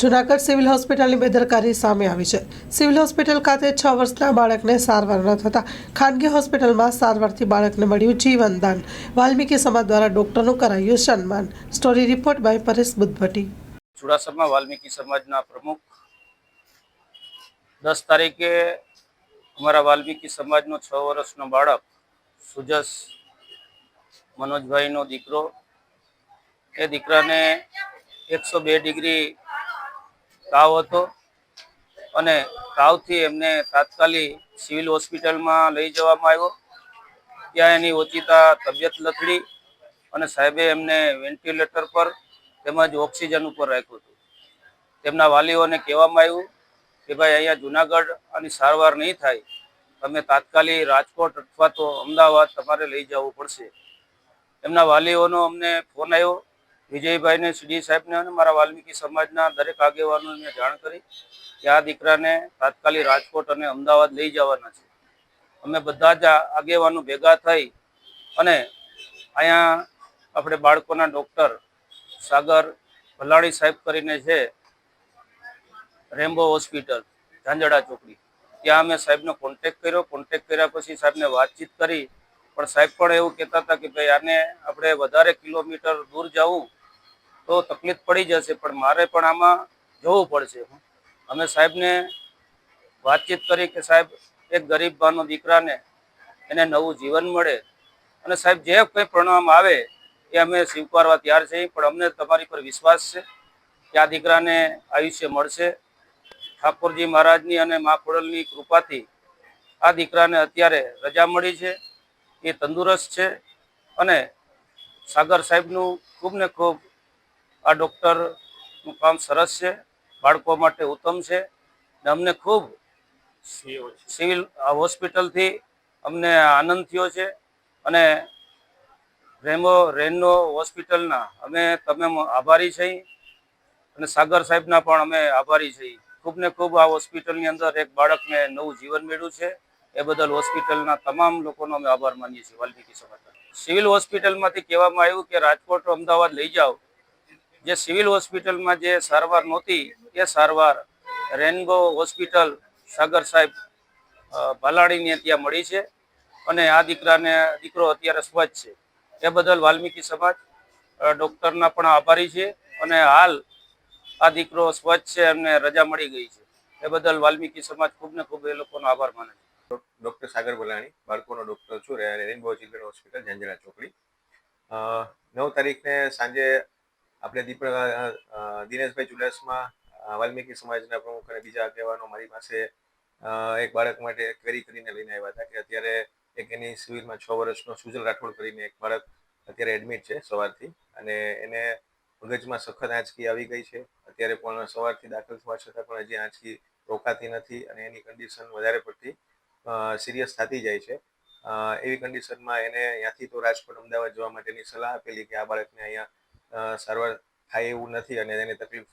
Junagadh civil હોસ્પિટલની બેદરકારી સામે આવી છે. સિવિલ હોસ્પિટલ ખાતે છ વર્ષના બાળકને સારવાર ન થતાં ખાનગી હોસ્પિટલમાં સારવારથી બાળકને મળ્યું જીવનદાન. વાલ્મીકી સમાજ દ્વારા ડોક્ટરનું કરાયું સન્માન. Story report by Paresh Buddhbhatti. ચુડાસરમાં Valmiki સમાજના પ્રમુખ. દસ તારીખે અમારા વાલ્મીકી સમાજનો છ વર્ષનો બાળક સુજસ મનોજભાઈનો દીકરો. એ દીકરાને એકસો બે ડિગ્રી તાવ હતો. અને તાવથી એમને તાત્કાલિક સિવિલ હોસ્પિટલમાં લઈ જવામાં આવ્યો. ત્યાં એની ઓચિતા તબિયત લથડી અને સાહેબે એમને વેન્ટિલેટર પર તેમજ ઓક્સિજન ઉપર રાખ્યું હતું. તેમના વાલીઓને કહેવામાં આવ્યું કે ભાઈ અહીંયા જુનાગઢ આની સારવાર નહીં થાય. તમે તાત્કાલિક રાજકોટ અથવા તો અમદાવાદ તમારે લઈ જવું પડશે. એમના વાલીઓનો અમને ફોન આવ્યો. વિજયભાઈને સીડી સાહેબને અને મારા વાલ્મીકી સમાજના દરેક આગેવાનોને મેં જાણ કરી કે આ દીકરાને તાત્કાલિક રાજકોટ અને અમદાવાદ લઈ જવાના છે. અમે બધા જ આગેવાનો ભેગા થઈ અને અહીંયા આપણે બાળકોના ડૉક્ટર સાગર ભલાણી સાહેબ કરીને છે રેમ્બો હોસ્પિટલ ઝાંઝડા ચોકડી. ત્યાં અમે સાહેબનો કોન્ટેક કર્યો. કોન્ટેક કર્યા પછી સાહેબને વાતચીત કરી. પણ સાહેબ પણ એવું કહેતા હતા કે ભાઈ આને આપણે વધારે કિલોમીટર દૂર જવું તો તકલીફ પડી જશે, પણ મારે પણ આમાં જવું પડશે અમે સાહેબને વાતચીત કરી કે સાહેબ, એક ગરીબ બાનો દીકરાને એને નવું જીવન મળે. અને સાહેબ, જે કંઈ પ્રણામ આવે એ અમે સ્વીકારવા તૈયાર છીએ, પણ અમને તમારી પર વિશ્વાસ છે કે આ દીકરાને આયુષ્ય મળશે. ઠાકોરજી મહારાજની અને મા ખોડલની કૃપાથી આ દીકરાને અત્યારે રજા મળી છે, એ તંદુરસ્ત છે. અને સાગર સાહેબનું ખૂબ ને ખૂબ આ ડૉક્ટરનું કામ સરસ છે, બાળકો માટે ઉત્તમ છે ને અમને ખૂબ સિવિલ હોસ્પિટલથી અમને આનંદ થયો છે અને રેમો, રેનનો હોસ્પિટલના અમે તમે આભારી છીએ અને સાગર સાહેબના પણ અમે આભારી છીએ. ખૂબ ને ખૂબ આ હોસ્પિટલની અંદર એક બાળકને નવું જીવન મેળવ્યું છે. એ બદલ હોસ્પિટલના તમામ લોકોનો અમે આભાર માનીએ છીએ, વાલ્મીકી સમાચાર સિવિલ હોસ્પિટલમાંથી કહેવામાં આવ્યું કે રાજકોટ અમદાવાદ લઈ જાઓ જે સિવિલ હોસ્પિટલમાં જે સારવાર નહોતી એ સારવાર રેનબો હોસ્પિટલ સાગર સાહેબ અ, ત્યાં મળી છે અને આ દીકરાને દીકરો અત્યારે સ્વચ્છ છે. એ બદલ વાલ્મીકી સમાજ ડૉક્ટરના પણ આભારી છે અને હાલ આ દીકરો સ્વચ્છ છે અને રજા મળી ગઈ છે. એ બદલ વાલ્મીકી સમાજ ખૂબ ને ખૂબ એ લોકોનો આભાર માને છે. ડૉક્ટર સાગર ભલાણી બાળકોનો ડૉક્ટર છું રેનબો ચિલ્ડ્રન હોસ્પિટલ ઝંઝરા ચોકડી. નવ તારીખને સાંજે આપણે દીપ દિનેશભાઈ ચુડાસમા વાલ્મીકી સમાજના પ્રમુખ અને બીજા આગેવાનો મારી પાસે એક બાળક માટે ક્વેરી કરીને લઈને આવ્યા હતા કે અત્યારે એક એની સિવિલમાં છ વર્ષનો સુજલ રાઠોડ કરીને એક બાળક અત્યારે એડમિટ છે સવારથી અને એને મગજમાં સખત આંચકી આવી ગઈ છે. અત્યારે પણ સવારથી દાખલ થવા છતાં પણ હજી આંચકી રોકાતી નથી અને એની કન્ડિશન વધારે પડતી સિરિયસ થતી જાય છે. એવી કન્ડિશનમાં એને ત્યાંથી તો રાજકોટ અમદાવાદ જવા માટેની સલાહ આપેલી કે આ બાળકને અહીંયા સારવાર થાય એવું નથી અને એની તકલીફ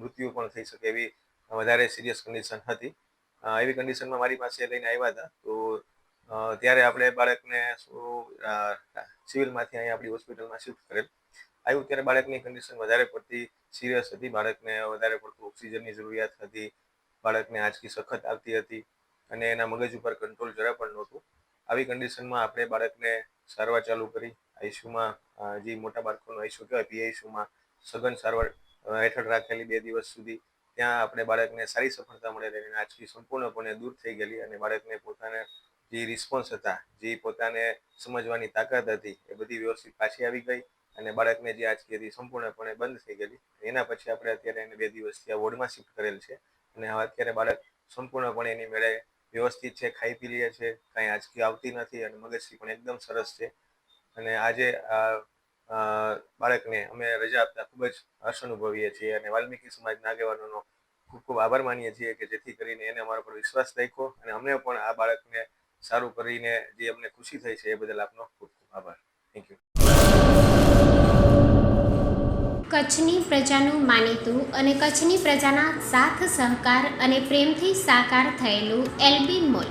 મૃત્યુ પણ થઈ શકે એવી વધારે સિરિયસ કન્ડિશન હતી. એવી કન્ડિશનમાં મારી પાસે લઈને આવ્યા હતા. તો ત્યારે આપણે બાળકને સિવિલમાંથી અહીંયા આપણી હોસ્પિટલમાં શિફ્ટ કરેલ. આવ્યું ત્યારે બાળકની કન્ડિશન વધારે પડતી સિરિયસ હતી. બાળકને વધારે પડતું ઓક્સિજનની જરૂરિયાત હતી. બાળકને આંચકી સખત આવતી હતી અને એના મગજ ઉપર કંટ્રોલ જરા પણ નહોતું. આવી કન્ડિશનમાં આપણે બાળકને સારવાર ચાલુ કરી. આઈસીયુમાં જે મોટા બાળકોનું આઈસીયુ કહેવાય પીઆઈસીયુમાં સઘન સારવાર હેઠળ રાખેલી બે દિવસ સુધી ત્યાં આપણે બાળકને સારી સફળતા મળેલી અને આંચકી સંપૂર્ણપણે દૂર થઈ ગયેલી અને બાળકને પોતાને જે રિસ્પોન્સ હતા, જે પોતાને સમજવાની તાકાત હતી, એ બધી વ્યવસ્થિત પાછી આવી ગઈ અને બાળકને જે આંચકી હતી સંપૂર્ણપણે બંધ થઈ ગયેલી. એના પછી આપણે અત્યારે એને બે દિવસથી આ વોર્ડમાં શિફ્ટ કરેલ છે અને હવે અત્યારે બાળક સંપૂર્ણપણે એની મેળે વ્યવસ્થિત છે, ખાઈ પી લે છે, કાંઈ આંચકી આવતી નથી અને મગજથી પણ એકદમ સરસ છે. અને આજે બાળકને અમે રજા આપતા ખૂબ જ હર્ષ અનુભવીએ છીએ અને વાલ્મીકી સમાજના આગેવાનોનો ખૂબ ખૂબ આભાર માનીએ છીએ કે જેથી કરીને એને અમારા પર વિશ્વાસ રાખ્યો અને અમને પણ આ બાળકને સારું કરીને જે અમને ખુશી થઈ છે એ બદલ આપનો ખૂબ ખૂબ આભાર. થેન્ક યુ કચ્છની પ્રજાનું માનીતું અને કચ્છની પ્રજાના સાથ સહકાર અને પ્રેમથી સાકાર થયેલું એલબી મોલ.